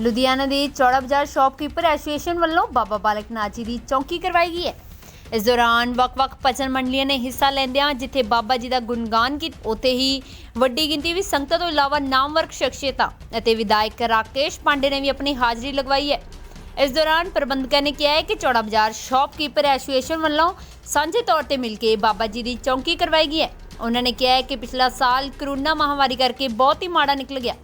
ਲੁਧਿਆਣਾ ਦੇ ਚੌੜਾ ਬਾਜ਼ਾਰ ਸ਼ਾਪਕੀਪਰ ਐਸੋਸੀਏਸ਼ਨ ਵੱਲੋਂ ਬਾਬਾ ਬਾਲਕ ਨਾਥ ਜੀ ਦੀ ਚੌਂਕੀ ਕਰਵਾਈ ਗਈ ਹੈ। ਇਸ ਦੌਰਾਨ ਵੱਖ-ਵੱਖ ਭਜਨ ਮੰਡਲੀਆਂ ਨੇ ਹਿੱਸਾ ਲੈਂਦਿਆਂ ਜਿੱਥੇ ਬਾਬਾ ਜੀ ਦਾ ਗੁਣਗਾਨ ਕੀਤਾ ਉੱਥੇ ਹੀ ਵੱਡੀ ਗਿਣਤੀ ਵਿੱਚ ਸੰਗਤਾਂ ਤੋਂ ਇਲਾਵਾ ਨਾਮਵਰਕ ਸ਼ਖਸੀਅਤਾਂ ਅਤੇ ਵਿਧਾਇਕ ਰਾਕੇਸ਼ ਪਾਂਡੇ ਨੇ ਵੀ ਆਪਣੀ ਹਾਜ਼ਰੀ ਲਗਵਾਈ ਹੈ। ਇਸ ਦੌਰਾਨ ਪ੍ਰਬੰਧਕਾਂ ਨੇ ਕਿਹਾ ਹੈ ਕਿ ਚੌੜਾ ਬਾਜ਼ਾਰ ਸ਼ਾਪਕੀਪਰ ਐਸੋਸੀਏਸ਼ਨ ਵੱਲੋਂ ਸਾਂਝੇ ਤੌਰ ਤੇ ਮਿਲ ਕੇ ਬਾਬਾ ਜੀ ਦੀ ਚੌਕੀ ਕਰਵਾਈ ਗਈ ਹੈ। ਉਹਨਾਂ ਨੇ ਕਿਹਾ ਹੈ ਕਿ ਪਿਛਲਾ ਸਾਲ ਕਰੋਨਾ ਮਹਾਮਾਰੀ ਕਰਕੇ ਬਹੁਤ ਹੀ ਮਾੜਾ ਨਿਕਲ ਗਿਆ।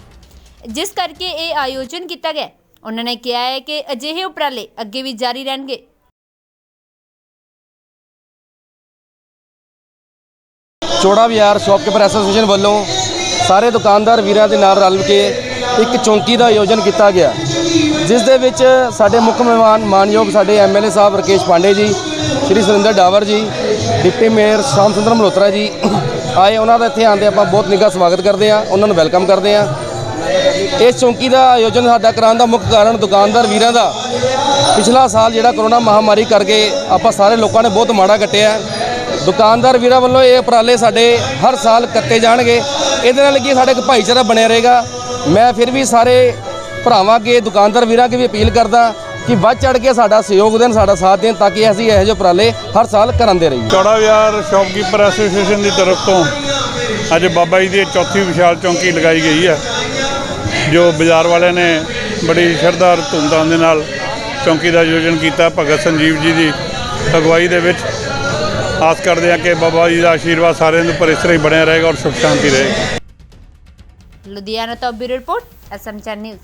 ਜਿਸ ਕਰਕੇ ਇਹ ਆਯੋਜਨ ਕੀਤਾ ਗਿਆ। ਉਹਨਾਂ ਨੇ ਕਿਹਾ ਹੈ ਕਿ ਅਜਿਹੇ ਉਪਰਾਲੇ ਅੱਗੇ ਵੀ ਜਾਰੀ ਰਹਿਣਗੇ। ਚੋੜਾ ਬਾਜ਼ਾਰ ਸ਼ਾਪਕੀਪਰ ਐਸੋਸੀਏਸ਼ਨ ਵੱਲੋਂ ਸਾਰੇ ਦੁਕਾਨਦਾਰ ਵੀਰਾਂ ਦੇ ਨਾਲ ਰਲ ਕੇ ਇੱਕ ਚੌਂਕੀ ਦਾ ਆਯੋਜਨ ਕੀਤਾ ਗਿਆ। ਜਿਸ ਦੇ ਵਿੱਚ ਸਾਡੇ ਮੁੱਖ ਮਹਿਮਾਨ, ਮਾਨਯੋਗ ਸਾਡੇ ਐਮਐਲਏ ਸਾਹਿਬ ਰਕੇਸ਼ ਪਾਂਡੇ ਜੀ, ਸ਼੍ਰੀ ਸੁਰਿੰਦਰ ਡਾਵਰ ਜੀ, ਡਿਪਟੀ ਮੇਅਰ ਸ਼ਾਮ ਸੁੰਦਰ ਮਲਹੋਤਰਾ ਜੀ, ਆਏ ਉਹਨਾਂ ਦਾ ਇੱਥੇ ਆਉਣ 'ਤੇ ਆਪਾਂ ਬਹੁਤ ਨਿੱਘਾ ਸਵਾਗਤ ਕਰਦੇ ਹਾਂ, ਉਹਨਾਂ ਨੂੰ ਵੈਲਕਮ ਕਰਦੇ ਹਾਂ। ਇਸ ਚੌਂਕੀ ਦਾ ਆਯੋਜਨ ਸਾਡਾ ਕਰਾਉਣ ਦਾ ਮੁੱਖ ਕਾਰਨ ਦੁਕਾਨਦਾਰ ਵੀਰਾਂ ਦਾ। ਪਿਛਲਾ ਸਾਲ ਜਿਹੜਾ ਕਰੋਨਾ ਮਹਾਮਾਰੀ ਕਰਕੇ ਆਪਾਂ ਸਾਰੇ ਲੋਕਾਂ ਨੇ ਬਹੁਤ ਮਾੜਾ ਕੱਟਿਆ। ਦੁਕਾਨਦਾਰ ਵੀਰਾਂ ਵੱਲੋਂ ਇਹ ਉਪਰਾਲੇ ਸਾਡੇ ਹਰ ਸਾਲ ਕੱਤੇ ਜਾਣਗੇ। ਇਹਦੇ ਨਾਲ ਕੀ ਸਾਡੇ ਇੱਕ ਭਾਈਚਾਰਾ ਬਣਿਆ ਰਹੇਗਾ। ਮੈਂ ਫਿਰ ਵੀ ਸਾਰੇ ਭਰਾਵਾਂ ਅੱਗੇ, ਦੁਕਾਨਦਾਰ ਵੀਰਾਂ ਅੱਗੇ ਵੀ ਅਪੀਲ ਕਰਦਾ ਕਿ ਵੱਧ ਚੜ ਕੇ ਸਾਡਾ ਸਹਿਯੋਗ ਦੇਣ, ਸਾਡਾ ਸਾਥ ਦੇਣ ਤਾਂ ਕਿ ਅਸੀਂ ਇਹੋ ਜਿਹੇ ਉਪਰਾਲੇ ਹਰ ਸਾਲ ਕਰਾਉਂਦੇ ਰਹੀਏ। ਚੌੜਾ ਬਾਜ਼ਾਰ ਸ਼ੌਪਕੀਪਰ ਐਸੋਸੀਏਸ਼ਨ ਦੀ ਤਰਫ ਤੋਂ ਅੱਜ ਬਾਬਾ ਜੀ ਦੀ ਚੌਥੀ ਵਿਸ਼ਾਲ ਚੌਂਕੀ ਲਗਾਈ ਗਈ ਹੈ। ਜੋ ਬਾਜ਼ਾਰ ਵਾਲਿਆਂ ਨੇ ਬੜੀ ਸ਼ਰਧਾ ਔਰ ਧੂਮਧਾਮ ਦੇ ਨਾਲ ਚੌਂਕੀ ਦਾ ਆਯੋਜਨ ਕੀਤਾ, ਭਗਤ ਸੰਜੀਵ ਜੀ ਦੀ ਅਗਵਾਈ ਦੇ ਵਿੱਚ। ਆਸ ਕਰਦੇ ਹਾਂ ਕਿ ਬਾਬਾ ਜੀ ਦਾ ਆਸ਼ੀਰਵਾਦ ਸਾਰਿਆਂ ਦੇ ਉੱਪਰ ਇਸ ਤਰ੍ਹਾਂ ਹੀ ਬਣਿਆ ਰਹੇਗਾ ਔਰ ਸੁਖ ਸ਼ਾਂਤੀ ਰਹੇਗੀ। ਲੁਧਿਆਣਾ ਤੋਂ bureau report, SM channel news.